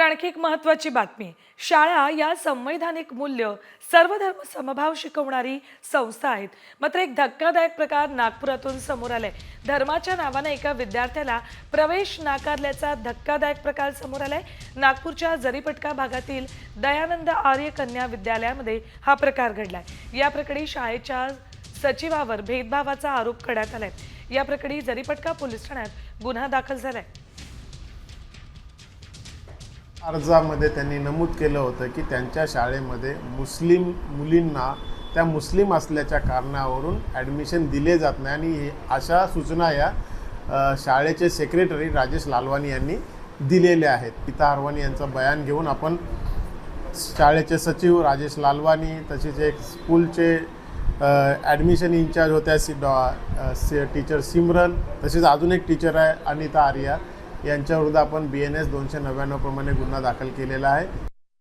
तर आणखी एक महत्त्वाची बातमी. शाळा या संवैधानिक मूल्य सर्वधर्म समभाव शिकवणारी संस्था आहेत. मात्र एक धक्कादायक प्रकार नागपुरातून समोर आलाय. धर्माच्या नावाने एका विद्यार्थ्याला प्रवेश नाकारल्याचा धक्कादायक प्रकार समोर आलाय. नागपूरच्या जरीपटका भागातील दयानंद आर्य कन्या विद्यालयामध्ये हा प्रकार घडलाय. या प्रकरणी शाळेच्या सचिवावर भेदभावाचा आरोप करण्यात आलाय. या प्रकरणी जरीपटका पोलीस ठाण्यात गुन्हा दाखल झालाय. अर्जामध्ये त्यांनी नमूद केलं होतं की त्यांच्या शाळेमध्ये मुस्लिम मुलींना त्या मुस्लिम असल्याच्या कारणावरून ॲडमिशन दिले जात नाही. आणि अशा सूचना या शाळेचे सेक्रेटरी राजेश लालवानी यांनी दिलेल्या आहेत. पिता हरवानी यांचं बयान घेऊन आपण शाळेचे सचिव राजेश लालवानी तसेच एक स्कूलचे ॲडमिशन इन्चार्ज होत्या सी डॉ सी टीचर सिमरन तसेच अजून एक टीचर आहे अनिता आर्या. यांच्याविरुद्ध आपण बी एन एस दोनशे नव्याण्णव प्रमाणे गुन्हा दाखल केलेला आहे.